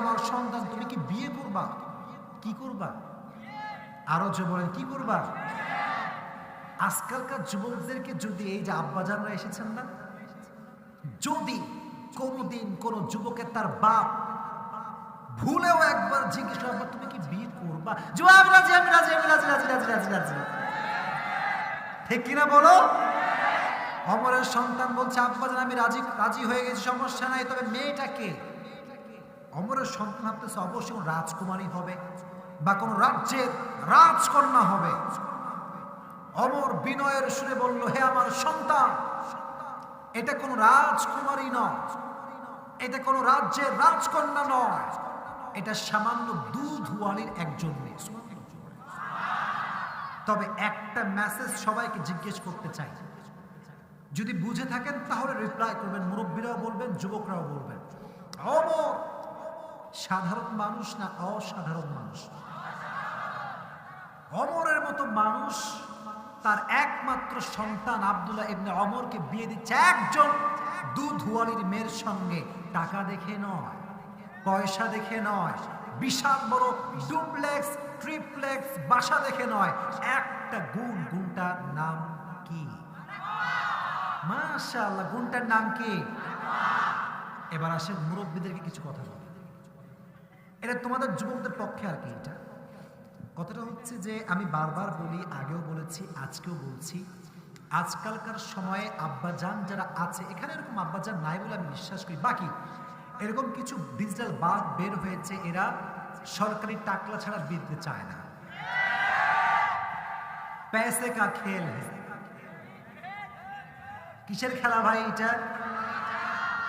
আমার সন্তান, তুমি কি বিয়ে করবা? কি করবা? আরও যে বলেন, কি করবা? আজকালকার যুবকদেরকে যদি এই যে আব্বাজানরা এসেছেন না, যদি কোনোদিন কোন যুবকের তার বাপ ভুলেও একবার জিজ্ঞেস করবা তুমি কি বিয়ে করবা? জবাব, রাজি, আমি রাজি আমি রাজি রাজি রাজি রাজি রাজি। ঠিক কিনা বলো? অমরের সন্তান বলছে, আব্বাজান, আমি রাজি রাজি হয়ে গেছি, সমস্যা নাই, তবে মেয়েটাকে অমরের সন্তান ভাবতেছে, অবশ্যই রাজকুমারী হবে বা কোনো রাজ্যের রাজকন্যা হবে। অমর বিনয়ের সুরে বলল, হে আমার সন্তান, এটা কোনো রাজকুমারী নয়, এটা কোনো রাজ্যের রাজকন্যা নয়, এটা সামান্য দুধওয়ালির একজন মেয়ে। তবে একটা মেসেজ সবাইকে জিজ্ঞেস করতে চাই। যদি বুঝে থাকেন, তাহলে রিপ্লাই করবেন। মুরব্বীরাও বলবেন, যুবকরাও বলবেন। অমর সাধারণ মানুষ না অসাধারণ মানুষ? অমরের মতো মানুষ, তার একমাত্র সন্তান আব্দুল্লাহ ইবনে অমরকে বিয়ে দিচ্ছে একজন। দুধওয়ালির মেয়ের সঙ্গে টাকা দেখে নয়, পয়সা দেখে নয়, বিশাল বড় ডুপ্লেক্স, ট্রিপ্লেক্স, বাসা দেখে নয়, একটা গুণ। গুণটার নাম কি? মাশাআল্লাহ, গুণটার নাম কি? এবার আসেন মুরব্বীদেরকে কিছু কথা বলি। এটা তোমাদের যুবকদের পক্ষে আর কি এটা কথাটা হচ্ছে যে আমি বারবার বলি আগেও বলেছি আজকেও বলছি আজকালকার সময়ে আব্বাজান যারা আছে এখানে এরকম আব্বাজান নাই বলে আমি বিশ্বাস করি বাকি এরকম কিছু ডিজিটাল বাদ বের হয়েছে এরা সরকারি টাকলা ছাড়া বিদ্যে চায় না पैसे का खेल है কিসের খেলা ভাই এটা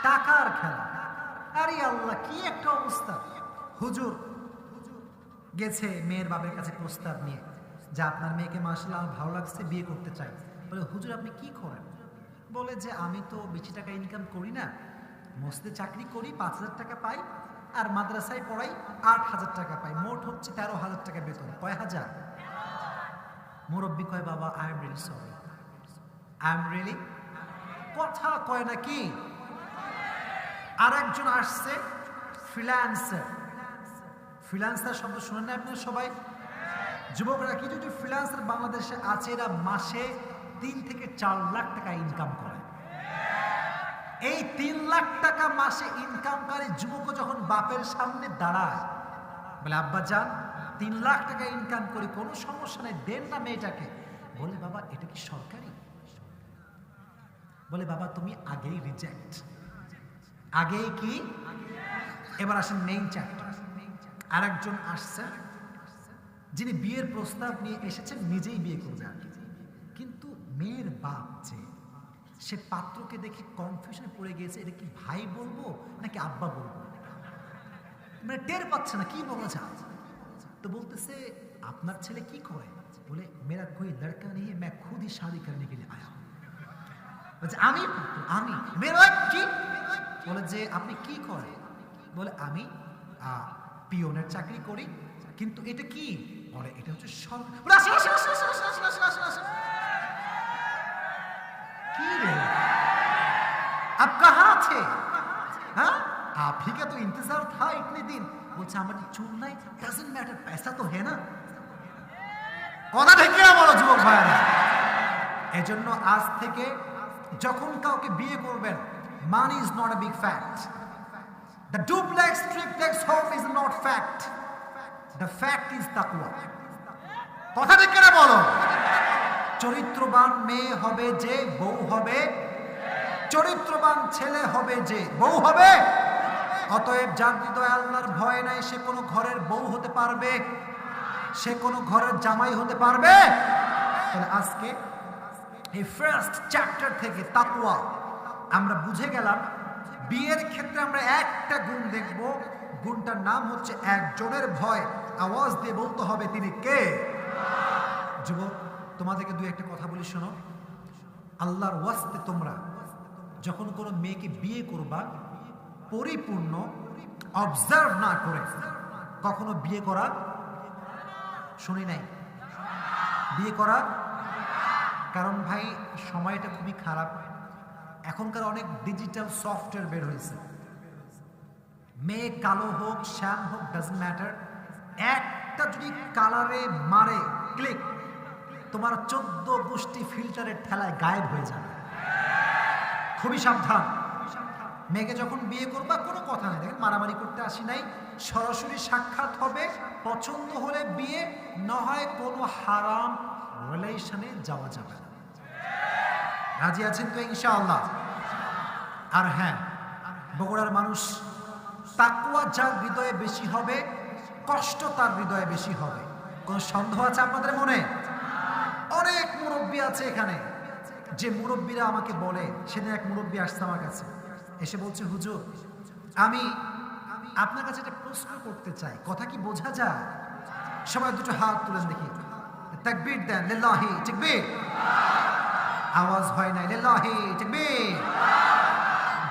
টাকার খেলা আরে আল্লাহ কি একটা অবস্থা হুজুর, গেছে মেয়ের বাবার কাছে প্রস্তাব নিয়ে, যে আপনার মেয়েকে মাসাল্লাহ আমার ভালো লাগছে, বিয়ে করতে চাই বলে, হুজুর, আপনি কি করেন? বলে যে, আমি তো বেশি টাকা ইনকাম করি না। মসজিদে চাকরি করি, পাঁচ হাজার টাকা পাই, আর মাদ্রাসায় পড়াই, আট হাজার টাকা পাই। মোট হচ্ছে তেরো হাজার টাকা বেতন। কয় হাজার? মুরব্বী কয়, বাবা I am really sorry I am really কথা কয় নাকি আর একজন আসছে ফ্রিল্যান্সার ফ্রিল্যান্সার শব্দ শুনেন না আপনারা সবাই? যুবকরা, কি যদি ফ্রিল্যান্সার বাংলাদেশে আছে, এরা মাসে তিন থেকে চার লাখ টাকা ইনকাম করে। এই তিন লাখ টাকা মাসে ইনকামকারী যুবক যখন বাপের সামনে দাঁড়ায়, বলে, আব্বা যান, তিন লাখ টাকা ইনকাম করি, কোনো সমস্যা নেই, দেন না মেয়েটাকে। বলে, বাবা, এটা কি সরকারি? বলে, বাবা, তুমি আগেই রিজেক্ট আগেই কি? এবার আসেন মেইন চ্যাপ্টার আরেকজন আসছেন যিনি বিয়ের প্রস্তাব নিয়ে এসেছেন নিজেই বিয়ে করবে আর কি কিন্তু মেয়ের বাপ যে সে পাত্রকে দেখে কনফিউশনে পড়ে গিয়েছে এটা কি ভাই বলবো নাকি আব্বা বলবো মানে টের পাচ্ছে না কি বলা যায় তো বলতেছে আপনার ছেলে কি করে বলে মেরা কোই লড়কা নেই मैं खुद ही शादी करने के लिए आया हूं বলছে আমি পাত্র, আমি মেরা কি বলে যে আপনি কি করেন বলে আমি আহ, পিওনের চাকরি করি, কিন্তু এটা কি? বলে, এটা হচ্ছে কি রে? আপ কাহা আছে? হ্যাঁ? आप তো का থা इंतजार দিন। বলছে, আমার চুল নাই ডাজেন্ট ম্যাটার পয়সা তো হে না। কথা ঠিক না বলো, যুবক ভাইয়েরা? এজন্য আজ থেকে যখন কাউকে বিয়ে করবেন money is not a big fact the duplex triplex home is not fact the fact is তাকওয়া কথা ঠিক না বলো? চরিত্রবান মেয়ে হবে যে, বউ হবে। চরিত্রবান ছেলে হবে যে, বউ হবে। অতএব যার হৃদয়ে আল্লাহর ভয় নাই, সে কোনো ঘরের বউ হতে পারবে। সে কোনো ঘরের জামাই হতে পারবে। তাহলে আজকে এই ফার্স্ট চ্যাপ্টার থেকে তাকুয়া আমরা বুঝে গেলাম বিয়ের ক্ষেত্রে আমরা একটা গুণ দেখব। গুণটার নাম হচ্ছে একজনের ভয়। আওয়াজ দিয়ে বলতে হবে তিনি কে? যুবক, তোমাদেরকে দুই একটা কথা বলি, শোনো। আল্লাহর ওয়াস্তে তোমরা, যখন কোনো মেয়েকে বিয়ে করবা, পরিপূর্ণ অবজার্ভ না করে কখনো বিয়ে করা, শুনি নাই। বিয়ে করা? কারণ ভাই, সময়টা খুবই খারাপ। এখনকার অনেক ডিজিটাল সফটওয়্যার বের হয়েছে। মেয়ে কালো হোক, শ্যাম হোক ডাজন্ট ম্যাটার একটা যদি কালারে মারে ক্লিক তোমার চোদ্দ গোষ্ঠী ফিল্টারের ঠেলায় গায়েব হয়ে যাবে। খুবই সাবধান। মেয়েকে যখন বিয়ে করবা কোনো কথা নেই। দেখেন, মারামারি করতে আসি নাই। সরাসরি সাক্ষাৎ হবে, পছন্দ হলে বিয়ে, না হয় কোনো হারাম রিলেশনে যাওয়া যাবে না। রাজি আছেন তো ইনশাআল্লাহ? আর হ্যাঁ বগুড়ার মানুষ তাকুয়া যার হৃদয়ে বেশি হবে, কষ্ট তার হৃদয়ে বেশি হবে। কোন সন্দেহ আছে আপনাদের মনে? অনেক মুরব্বী আছে এখানে। যে মুরব্বীরা আমাকে বলে, সেদিন এক মুরব্বী আসছে আমার কাছে। এসে বলছে, হুজুর, আমি আপনার কাছে একটা প্রশ্ন করতে চাই। কথা কি বোঝা যায়? সবাই দুটো হাত তুলেন দেখি। তাকবীর দেন, লিল্লাহি, তাকবীর। আওয়াজ হয় নাই। লিল্লাহি, তাকবীর।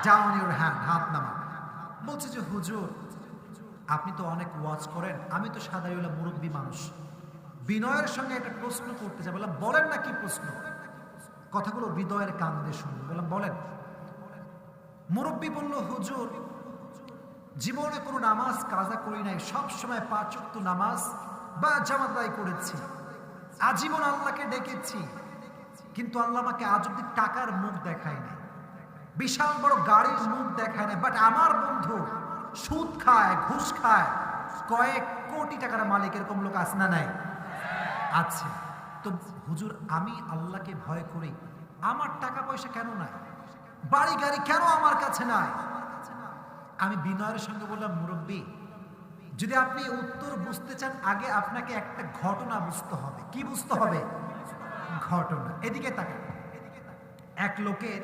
ডাউন ইউর হ্যান্ড হাত নামা বলছে যে, হুজুর, আপনি তো অনেক ওয়াচ করেন। আমি তো সাধারণ মুরব্বী মানুষ। বিনয়ের সঙ্গে একটা প্রশ্ন করতে চাই বললাম, বলেন না কি প্রশ্ন? কথাগুলো হৃদয়ের কান দিয়ে শুনুন বললাম, বলেন। মুরব্বী বলল, হুজুর, জীবনে কোনো নামাজ কাজা করি নাই। সব সময় পাঁচ ওয়াক্ত নামাজ বা জামাত আদায় করেছি। আজীবন আল্লাহকে ডেকেছি। কিন্তু আল্লাহ আমাকে আজ অব্দি টাকার মুখ দেখায় নাই। বিশাল বড় গাড়ির মুখ দেখায় না বাট আমার বন্ধু সুদ খায়, ঘুষ খায়, কয়েক কোটি টাকার মালিক এরকম লোক আছে না নাই? আছে। তো হুজুর, আমি আল্লাহকে ভয় করি, আমার টাকা পয়সা কেন নাই? বাড়ি গাড়ি কেন আমার কাছে নাই? আমি বিনয়ের সঙ্গে বললাম, মুরব্বী, যদি আপনি উত্তর বুঝতে চান, আগে আপনাকে একটা ঘটনা বুঝতে হবে। কি বুঝতে হবে? ঘটনা। এদিকে তাকান। এক লোকের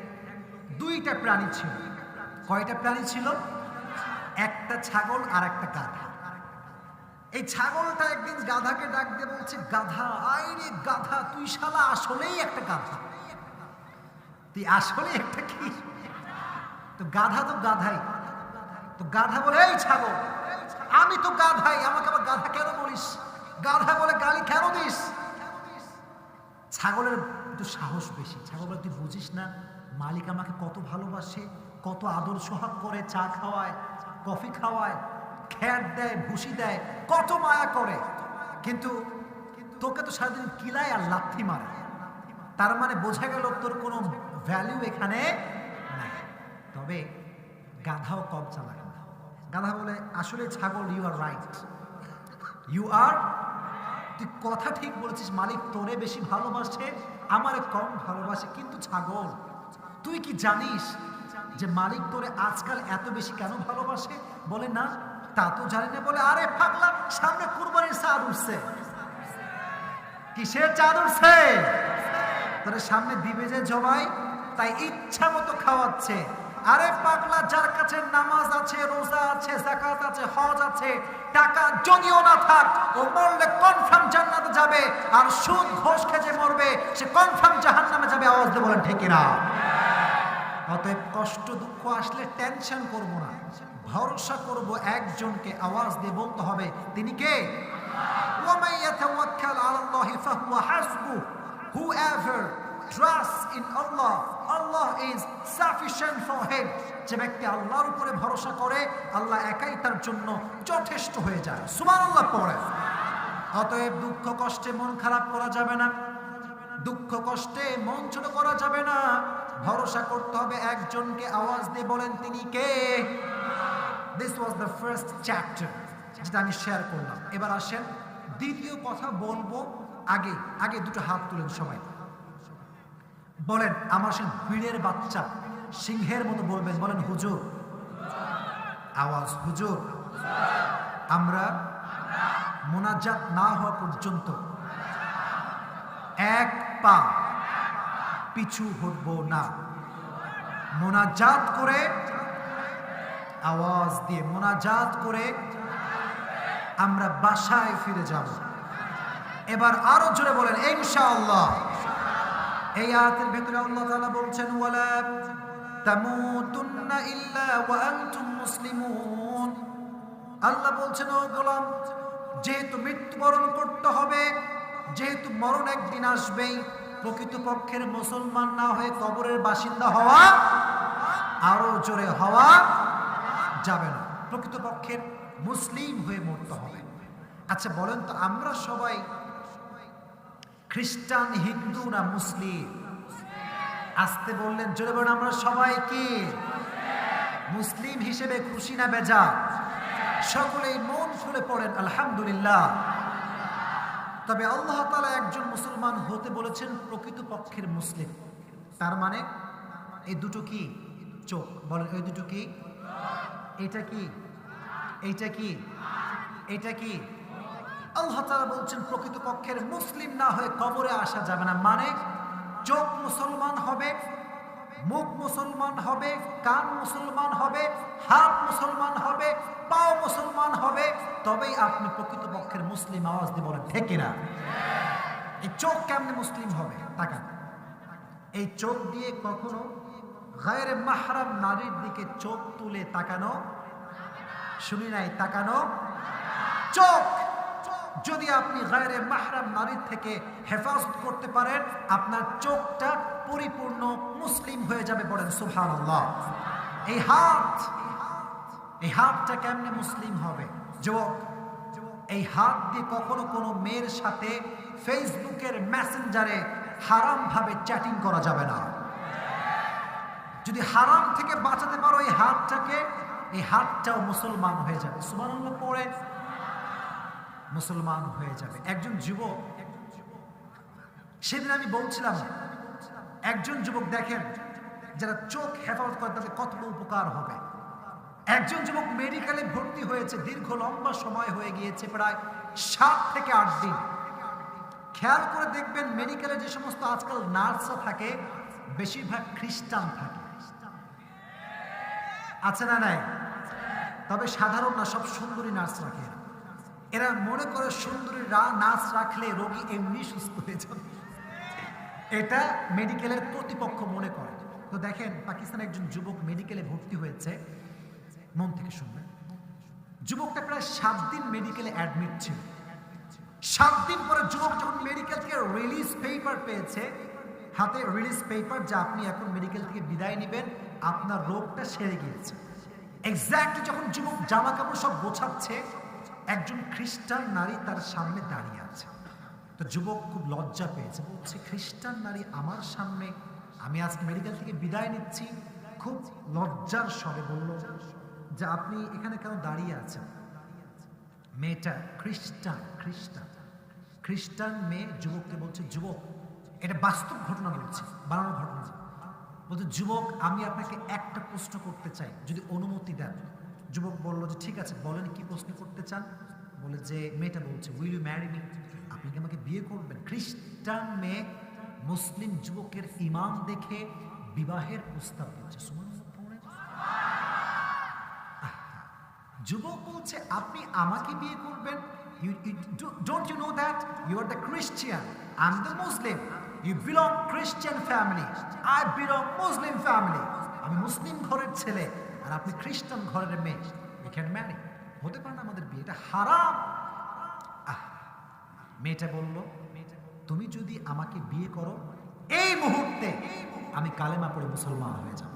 দুইটা প্রাণী ছিল। কয়টা প্রাণী ছিল? একটা ছাগল আর একটা গাধা। এই ছাগলটা একদিন গাধাকে ডাক দিয়ে বলছে, গাধা, আইরে গাধা, তুই শালা আসলেই একটা গাধা। তুই আসলে একটা কি? তো গাধা তো গাধাই। তো গাধা বলে, এই ছাগল, আমি তো গাধাই, আমাকে আবার গাধা কেন বলিস? গাধা বলে গালি কেন দিস? ছাগলের একটু সাহস বেশি। ছাগল তুই বুঝিস না, মালিক আমাকে কত ভালোবাসে, কত আদর সোহাগ করে চা খাওয়ায়, কফি খাওয়ায় খ্যাট দেয় ভুসি দেয়, কত মায়া করে। কিন্তু তোকে তো সারাদিন কিলায় আর লাথি মারে। তার মানে বোঝা গেল তোর কোনো ভ্যালু এখানে নাই। তবে গাধাও কম চালায় না। গাধা বলে, আসলে ছাগল you are right you are তুই কথা ঠিক বলেছিস, মালিক তোরে বেশি ভালোবাসে, আমারে কম ভালোবাসে, কিন্তু ছাগল, তুই কি জানিস যে মালিক তোরে আজকাল এত বেশি কেন ভালোবাসে? বলে, না, তা তো জানি না। বলে, আরে পাগলা, সামনে কুরবানির চাঁদ উঠছে। কিসের চাঁদ উঠছে? তোরে সামনে দিবে যে জবাই, তাই ইচ্ছা মতো খাওয়াচ্ছে। আরে পাগলা, যার কাছে নামাজ আছে, রোজা আছে জাকাত আছে, হজ আছে, টাকা যদিও না থাক, ও মরলে কনফার্ম জান্নাতে যাবে, আর সুদ, ঘোষ খেজে মরবে, সে কনফার্ম জাহান্নামে যাবে, আওয়াজ দিয়ে বলেন ঠিক না অতএব কষ্ট, দুঃখ আসলে টেনশন করব না। ভরসা করব একজনকে, আওয়াজ দিয়ে বলতে হবে, তিনি কে? ওয়ামাইয়াতাওয়াক্কাল আলাল্লাহি ফাহুয়া হাসবু whoever trusts in Allah, Allah is sufficient for him. যে ব্যক্তি আল্লাহর উপরে ভরসা করে আল্লাহ একাই তার জন্য যথেষ্ট হয়ে যায়। সুবহানাল্লাহ পড়ে। অতএব দুঃখ কষ্টে মন খারাপ করা যাবে না। দুঃখ কষ্টে মন ছোট করা যাবে না। ভরসা করতে হবে একজনকে। আওয়াজ দিয়ে বলেন তিনি কে? This was the first chapter যেটা আমি শেয়ার করলাম। এবার আসেন দ্বিতীয় কথা বলব আগে। আগে দুটো হাত তুলেন সবাই। বলেন, আমার সে বীরের বাচ্চা, সিংহের মতো বলবেন, বলেন, হুজুর। আওয়াজ, হুজুর। আমরা মোনাজাত না হওয়া পর্যন্ত এক পা পিছু হটব না। মোনাজাত করে আওয়াজ দিয়ে, মোনাজাত করে আমরা বাসায় ফিরে যাব। এবার আরও জোরে বলেন, ইনশাআল্লাহ। এই আয়াতের ভেতরে আল্লাহ তাআলা বলছেন, ওয়ালা তামুতুন্না ইল্লা ওয়া আনতুম মুসলিমুন। আল্লাহ বলছেন, ও গোলাম, যেহেতু মৃত্যুবরণ করতে হবে, যেহেতু মরণ একদিন আসবেই, প্রকৃতপক্ষের মুসলমান না হয়ে কবরের বাসিন্দা হওয়া আরও জোরে হওয়া যাবে না। প্রকৃতপক্ষের মুসলিম হয়ে মরতে হবে। আচ্ছা বলেন তো, আমরা সবাই খ্রিস্টান, হিন্দু না মুসলিম? আসতে বললেন, জোরে বলেন, আমরা সবাই কি? মুসলিম হিসেবে খুশি না বেজা সকলেই মন খুলে পড়েন, আলহামদুলিল্লাহ। তবে আল্লাহ তালা একজন মুসলমান হতে বলেছেন, প্রকৃতপক্ষের মুসলিম। তার মানে এই দুটো কি? চোখ, বলেন, এই দুটো কি? এটা কি? এইটা কি? এটা কি? আল্লাহ তালা বলছেন, প্রকৃতপক্ষের মুসলিম না হয়ে কবরে আসা যাবে না। মানে চোখ মুসলমান হবে, মুখ মুসলমান হবে, কান মুসলমান হবে, হাত মুসলমান হবে, পাও মুসলমান হবে, তবেই আপনি প্রকৃতপক্ষের মুসলিম আওয়াজ দিয়ে বলেন, ঠিক না এই চোখ কেমনে মুসলিম হবে? তাকান এই চোখ দিয়ে কখনো গায়ের মাহরাম নারীর দিকে চোখ তুলে তাকানো? শুনি নাই, তাকানো? চোখ! যদি আপনি গায়ের মাহরাম নারীর থেকে হেফাজত করতে পারেন, আপনার চোখটা পরিপূর্ণ মুসলিম হয়ে যাবে বলেন সুবহানাল্লাহ। এই হাত, এই হাতটা কেমনে মুসলিম হবে? যুবক, এই হাত দিয়ে কখনো কোনো মেয়ের সাথে ফেসবুকের মেসেঞ্জারে হারাম ভাবে চ্যাটিং করা যাবে না। যদি হারাম থেকে বাঁচাতে পারো এই হাতটাকে, এই হাতটাও মুসলমান হয়ে যাবে। সুবহানাল্লাহ, পড়ে মুসলমান হয়ে যাবে। একজন যুবক, সেদিন আমি বলছিলাম, একজন যুবক দেখেন, যারা চোখ হেফাজত করে তাদের কতটা উপকার হবে। একজন যুবক মেডিকেলে ভর্তি হয়েছে, দীর্ঘ লম্বা সময় হয়ে গিয়েছে, প্রায় সাত থেকে আট দিন। খেয়াল করে দেখবেন, মেডিকেলে যে সমস্ত আজকাল নার্সরা থাকে, বেশিরভাগ খ্রিস্টান থাকে। আছে না নাই? তবে সাধারণ না, সব সুন্দরী নার্স রাখে এরা। মনে করে সুন্দরী নার্স রাখলে রোগী এমনি সুস্থ হয়ে যাবে। এটা মেডিকেলের কর্তৃপক্ষ মনে করে। তো দেখেন পাকিস্তানের একজন যুবক মেডিকেলে ভর্তি হয়েছে। মন থেকে শুনবেন। যুবকটা প্রায় সাত দিন মেডিকেলে অ্যাডমিট ছিল। সাত দিন পরে যুবক যখন মেডিকেল থেকে রিলিজ পেপার পেয়েছে, হাতে রিলিজ পেপার যা আপনি এখন মেডিকেল থেকে বিদায় নেবেন, আপনার রোগটা সেরে গিয়েছে। এক্স্যাক্টলি যখন যুবক জামা কাপড় সব গোছাচ্ছে একজন খ্রিস্টান নারী তার সামনে দাঁড়িয়ে আছে। তো যুবক খুব লজ্জা পেয়েছে, বলছে, খ্রিস্টান নারী আমার সামনে, আমি আজ মেডিকেল থেকে বিদায় নিচ্ছি। খুব লজ্জার স্বরে বলল, যে আপনি এখানে কেন দাঁড়িয়ে আছেন? মেয়েটা খ্রিস্টান খ্রিস্টান খ্রিস্টান মেয়ে, যুবককে বলছে, যুবক, এটা বাস্তব ঘটনা বলছি, বানানো ঘটনা। বলছে, যুবক, আমি আপনাকে একটা প্রশ্ন করতে চাই, যদি অনুমতি দেন। যুবক বলল যে, ঠিক আছে, বলেন কি প্রশ্ন করতে চান? বলে যে, মেয়েটা বলছে উইল ইউ ম্যারি মি আপনি কি আমাকে বিয়ে করবেন? খ্রিস্টান মেয়ে মুসলিম যুবকের ইমান দেখে বিবাহের প্রস্তাব দিচ্ছে। যুবক বলছে, আপনি আমাকে বিয়ে করবেন? Don't you know that you are the Christian I the Muslim you belong Christian family I belong Muslim family আমি মুসলিম ঘরের ছেলে। আর আপনি খ্রিস্টান ঘরের মেয়ে উই ক্যান ম্যারি হতে পারে না আমাদের বিয়ে এটা হারাম আহ, মেয়েটা বলল তুমি যদি আমাকে বিয়ে করো এই মুহূর্তে আমি কালেমা পড়ে মুসলমান হয়ে যাব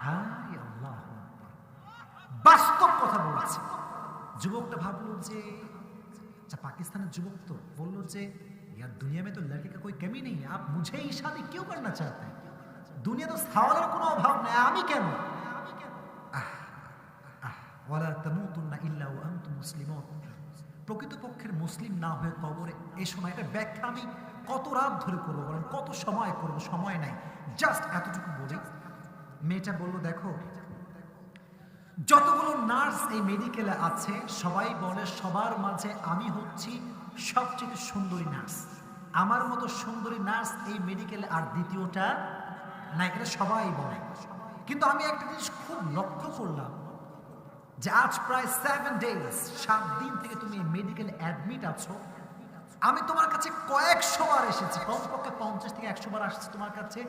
হায় আল্লাহ বাস্তব কথা বলছে যুবকটা ভাবলো যে আচ্ছা পাকিস্তানের যুবক তো বললো যে यार दुनिया में तो लड़के का कोई कमी नहीं है आप मुझे ही शादी क्यों करना चाहते हैं দুনিয়া তো সাওয়ালের কোনো অভাব নেই। আমি কেন? ওয়ালা তামুতুন্না প্রকৃতপক্ষের মুসলিম না হয়ে কবরে এ সময় এটা ব্যাখ্যা আমি কত রাত ধরে করব বলেন, কত সময় করব, সময় নাই। জাস্ট এতটুকু বলি। মেয়েটা বলল, দেখো, যতগুলো নার্স এই মেডিকেলে আছে, সবাই বলে সবার মাঝে আমি হচ্ছি সবচেয়ে সুন্দরী নার্স। আমার মতো সুন্দরী নার্স এই মেডিকেলে আর দ্বিতীয়টা না, এটা সবাই বলে। কিন্তু আমি একটা জিনিস খুব লক্ষ্য করলাম যে আজ প্রায় সেভেন ডেজ সাত দিন থেকে তুমি মেডিকেল অ্যাডমিট আছো। আমি তোমার কাছে কয়েকশো বার এসেছি, কমপক্ষে পঞ্চাশ থেকে একশো বার আসছি তোমার কাছে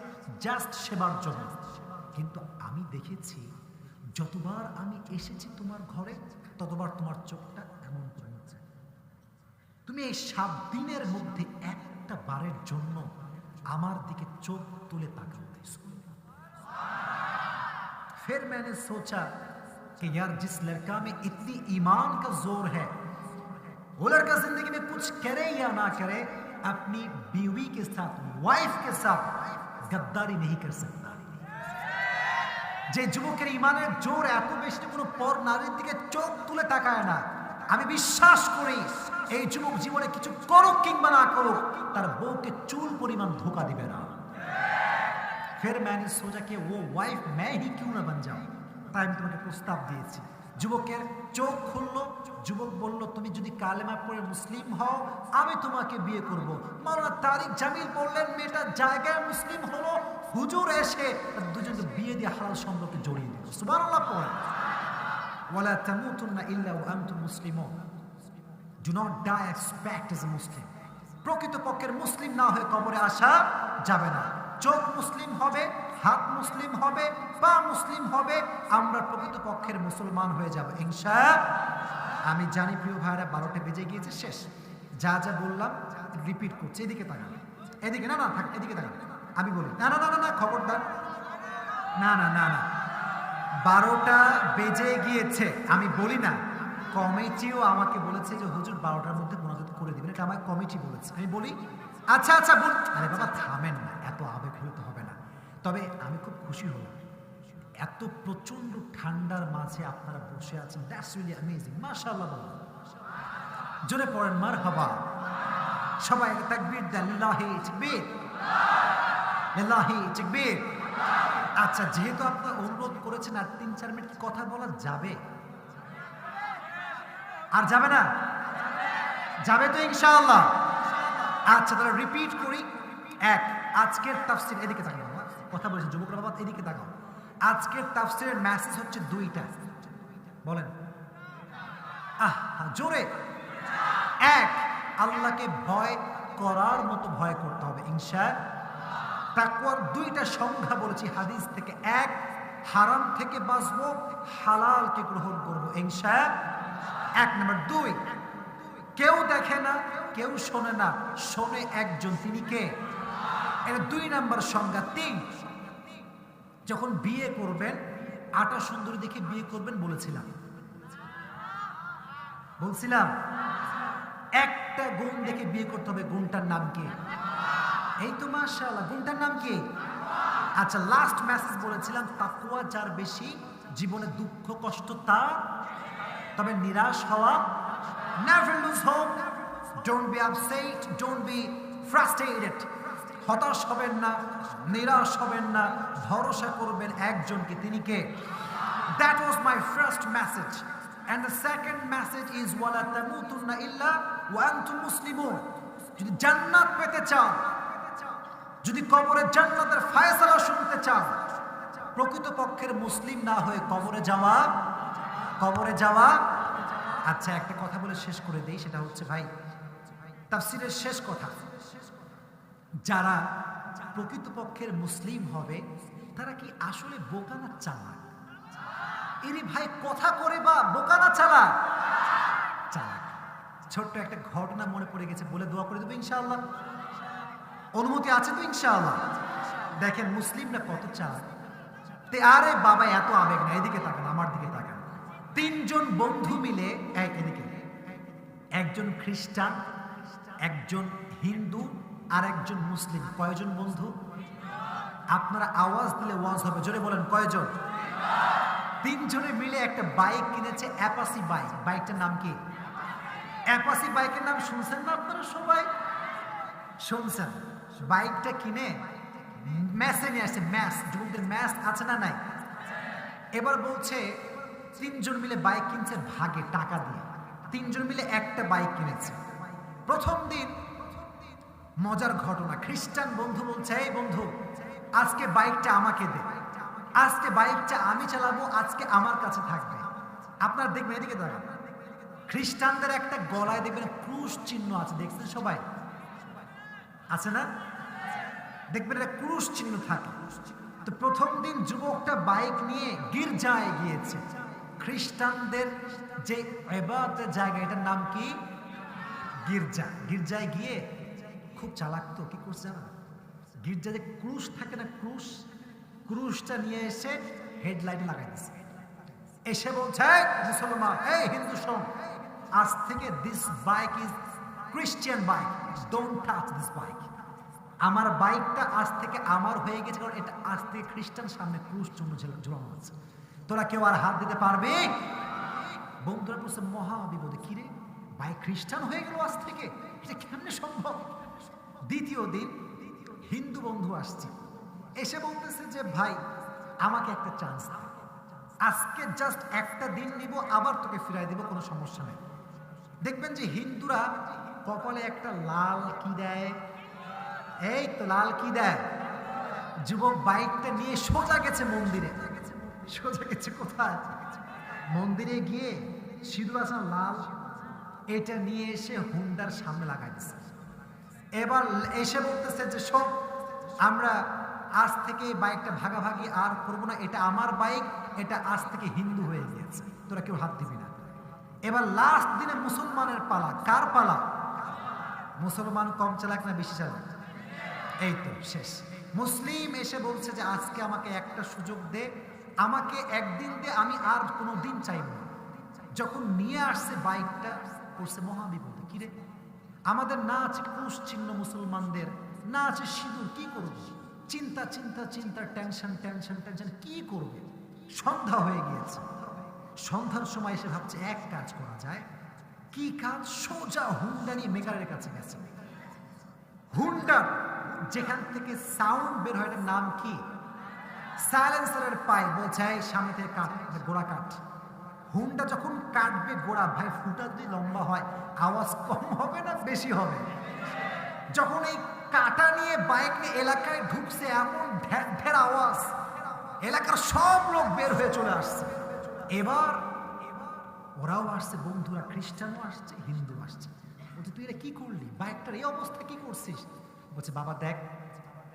জাস্ট সেবার জন্য। কিন্তু আমি দেখেছি, যতবার আমি এসেছি তোমার ঘরে, ততবার তোমার চোখটা এমন করে তুমি এই সাত দিনের মধ্যে একটা বারের জন্য আমার দিকে চোখ তুলে তাকাও। फिर मैंने सोचा कि यार जिस लड़का में इतनी ईमान का जोर है वो लड़का जिंदगी में कुछ करे या ना करे अपनी बीवी के साथ वाइफ के साथ गद्दारी नहीं कर सकता যে যুবকের ইমানের জোর এত বেশি কোনো পর নারীর দিকে চোখ তুলে তাকায় না আমি বিশ্বাস করি এই যুবক জীবনে কিছু করুক কিংবা না করুক তার বউকে চুল পরিমাণ ধোকা দিবে না ফের ম্যানি সোজাকে, ও ওয়াইফ ম্যাহি কিউ না বান যাও? তাই আমি তোমাকে প্রস্তাব দিয়েছি। যুবকের চোখ খুললো, যুবক বলল, তুমি যদি কালেমা পড়ে মুসলিম হও, আমি তোমাকে বিয়ে করব। মাওলানা তারিক জামিল বললেন, মেয়েটা জায়গায় মুসলিম হলো, হুজুর এসে দুজনকে বিয়ে দিয়ে হালাল সম্পর্কে জড়িয়ে দিল। সুবাহ পড়ে। ওয়ালা তামুতুন্না ইল্লা ওয়া আনতুম মুসলিমুন। Do not die except as a Muslim প্রকৃতপক্ষের মুসলিম না হয়ে কবরে আসা যাবে না। চোখ মুসলিম হবে, হাত মুসলিম হবে, পা মুসলিম হবে, আমরা প্রকৃতপক্ষের মুসলমান হয়ে যাব, ইনশা আমি জানি প্রিয় ভাইরা, বারোটা বেজে গিয়েছে, শেষ। যা যা বললাম রিপিট করছি, এদিকে তাকান। এদিকে, না না, থাক, এদিকে তাকান। আমি বলি, না না না না না, খবরদার। না না না না। বারোটা বেজে গিয়েছে, আমি বলি না। কমিটিও আমাকে বলেছে যে, হুজুর, বারোটার মধ্যে মোনাজাত করে দিবেন। এটা আমার কমিটি বলেছে। আমি বলি আচ্ছা আচ্ছা বল। আরে বাবা, থামেন না, এত আবেগ। হলে তো হবে না। তবে আমি খুব খুশি হলাম। এত প্রচণ্ড ঠান্ডার মাঝে আপনারা বসে আছেন। দ্যাটস রিয়েলি অ্যামেজিং মাশাআল্লাহ জোরে পড়েন মার হাবা সবাই তাকবীর দেন। লিল্লাহি তাকবীর লিল্লাহি তাকবীর আচ্ছা যেহেতু আপনার অনুরোধ করেছেন, আর তিন চার মিনিট কথা বলা যাবে। আর যাবে না? যাবে তো ইনশাআল্লাহ। আচ্ছা তাহলে রিপিট করি। এক আজকের তাফসির এদিকে তাকাও বাবা কথা বলেছে, যুবকরা বাবা এদিকে তাকাও। আজকের তাফসিরের মেসেজ হচ্ছে দুইটা। বলেন। আহ, জোরে। এক, আল্লাহকে ভয় করার মতো ভয় করতে হবে, ইনশা তাকওয়ার দুইটা সংখ্যা বলেছি, হাদিস থেকে এক, হারাম থেকে বাঁচবো, হালালকে গ্রহণ করব, ইনশা এক, নম্বর দুই, কেউ দেখে না, কেউ শোনে না, শোনে একজন, তিনি কে? এটা দুই নাম্বার সংজ্ঞা তিন। যখন বিয়ে করবেন, আটা সুন্দরী দেখে বিয়ে করবেন বলেছিলাম। বলছিলাম, একটা গুণ দেখে বিয়ে করতে হবে, গুণটার নাম কি? এই তো মাশাআল্লাহ, গুণটার নাম কি? আচ্ছা লাস্ট মেসেজ বলেছিলাম তাকুয়া যার বেশি জীবনে দুঃখ, কষ্ট, তা তবে নিরাশ হওয়া never lose hope don't be upset don't be frustrated হতাশ হবেন না, নিরাশ হবেন না, ভরসা করবেন একজনকে, তিনি কে? That was my first message and the second message is ওয়ালা তামুতুন্না ইল্লা ওয়া আনতুম মুসলিমুন। যদি জান্নাত পেতে চান, যদি কবরে জান্নাতের ফায়সালা শুনতে চান, প্রকৃতপক্ষের মুসলিম না হয়ে কবরে যাওয়া কবরে যাওয়া। আচ্ছা একটা কথা বলে শেষ করে দেই, সেটা হচ্ছে, ভাই, তাফসিরের শেষ কথা। যারা প্রকৃতপক্ষের মুসলিম হবে, তারা কি আসলে বোকা না চালাক ভাই, কথা করে বা বোকা না চালাক? চালাক। ছোট্ট একটা ঘটনা মনে পড়ে গেছে, বলে দোয়া করে দেবো ইনশাআল্লাহ। অনুমতি আছে তো ইনশাআল্লাহ? দেখেন, মুসলিমরা কত চালাক। তে আরে বাবা, এত আবেগ না এদিকে তাকান, আমার দিকে তাকান। তিনজন বন্ধু মিলে এক এদিকে। একজন খ্রিস্টান, একজন হিন্দু আর একজন মুসলিম, কয়জন বন্ধু? আপনারা আওয়াজ দিলে ওয়াজ হবে, জোরে বলেন, কয়জন? তিনজনে মিলে একটা বাইক কিনেছে, অ্যাপাসি বাইক। বাইকটার নাম কি? অ্যাপাসি বাইকের নাম শুনছেন না আপনারা সবাই? শুনছেন? বাইকটা কিনে ম্যাসে নিয়ে আসছে, ম্যাস। যুবকদের ম্যাস আছে না নাই? এবার বলছে, তিনজন মিলে বাইক কিনছে ভাগে টাকা দিয়ে। তিনজন মিলে একটা বাইক কিনেছে। প্রথম দিন মজার ঘটনা। খ্রিস্টান বন্ধু বলছে, এই বন্ধু, আজকে বাইকটা আমাকে দে। আজকে বাইকটা আমি চালাবো, আজকে আমার কাছে থাকবে। আপনার দেখবেন, এদিকে দাঁড়ান। খ্রিস্টানদের একটা গলায় দেখবেন ক্রুশ চিহ্ন আছে, দেখছেন সবাই? আছে না? দেখবেন একটা ক্রুশ চিহ্ন থাকে। তো প্রথম দিন যুবকটা বাইক নিয়ে গির্জায় গিয়েছে। খ্রিস্টানদের যে এবাদতের জায়গা, এটার নাম কি? গির্জা। গির্জায় গিয়ে খুব চালাক তো, কি করছে জানো? গির্জা যে ক্রুশ থাকে না, ক্রুশ? ক্রুশটা নিয়ে এসে হেডলাইটে লাগাই দিছে। এসে বলছে মুসলমান, এই হিন্দু শোন আজ থেকে this bike is Christian bike don't touch this bike আমার বাইকটা আজ থেকে আমার হয়ে গেছে, কারণ এটা আজ থেকে খ্রিস্টান সামনে ক্রুশ জন্য ঝুলানো আছে তোরা কেউ আর হাত দিতে পারবে? বন্ধুরা বলছে মহা বিপদে কিরে ভাই খ্রিস্টান হয়ে গেল আজ থেকে। দ্বিতীয় দিন হিন্দু বন্ধু আসছে। এসে বলতেছে যে, ভাই, আমাকে একটা চান্স আজকে জাস্ট একটা দিন নিব, আবার তোকে ফিরাই দিব, কোনো সমস্যা নেই। দেখবেন যে হিন্দুরা কপালে একটা লাল কি দেয়? এই তো লাল কি দেয়? যুবক বাইকটা নিয়ে সোজা গেছে মন্দিরে। সোজা গেছে কোথায়? মন্দিরে গিয়ে সিঁদুর আসান লাল? এটা নিয়ে এসে হুন্ডার সামনে লাগাই দিচ্ছে এবার এসে বলতেছে যে সব আমরা আজ থেকে বাইকটা ভাগাভাগি আর করব না। এটা আমার বাইক এটা আজ থেকে হিন্দু হয়ে গিয়েছে। তোরা কেউ হাত দিবি না। এবার লাস্ট দিনে মুসলমানের পালা। কার পালা? মুসলমান কম চালাক না বেশি চালাক? এই তো, শেষ। মুসলিম এসে বলছে যে, আজকে আমাকে একটা সুযোগ দে। আমাকে একদিন দে, আমি আর কোনো দিন চাইব না। যখন নিয়ে আসছে বাইকটা করছে মহাবিপদে। কিরে আমাদের না আছে ক্রুশ চিহ্ন মুসলমানদের, না আছে সিঁদুর, কি করবে? চিন্তা চিন্তা চিন্তা, টেনশন টেনশন টেনশন, কি করবে? সন্ধ্যা হয়ে গিয়েছে। সন্ধ্যার সময় এসে ভাবছে, এক কাজ করা যায়। কি কাজ? সোজা হুন্ডা নিয়ে মেকারের কাছে গেছে। হুন্ডার যেখান থেকে সাউন্ড বের হয় নাম কি? সাইলেন্সারের বলছে, "এই সামনে থেকে কাট, গোড়া কাট। হুন্ডা যখন কাটবে গোড়া ভাই, ফুটা যদি লম্বা হয়, আওয়াজ কম হবে না বেশি হবে? যখন এই কাটা নিয়ে বাইক নিয়ে এলাকায় ঢুকছে, এমন ঢের ঢের আওয়াজ, এলাকার সব লোক বের হয়ে চলে আসছে। এবার ওরাও আসছে, বন্ধুরা, খ্রিস্টানও আসছে হিন্দু আসছে। বলছে, তুই এটা কি করলি? বাইকটার এই অবস্থা কি করছিস? বলছে, বাবা, দেখ,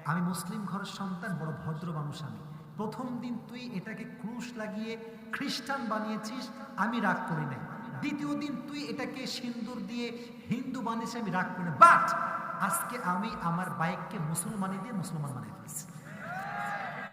আমি মুসলিম ঘরের সন্তান, বড় ভদ্র মানুষ আমি। প্রথম দিন তুই এটাকে ক্রুশ লাগিয়ে খ্রিস্টান বানিয়েছিস, আমি রাগ করি নাই। দ্বিতীয় দিন তুই এটাকে সিন্দুর দিয়ে হিন্দু বানিয়েছিস, আমি রাগ করি না বাট আজকে আমি আমার বাইককে মুসলমানি দিয়ে মুসলমান বানিয়ে ফেলছি।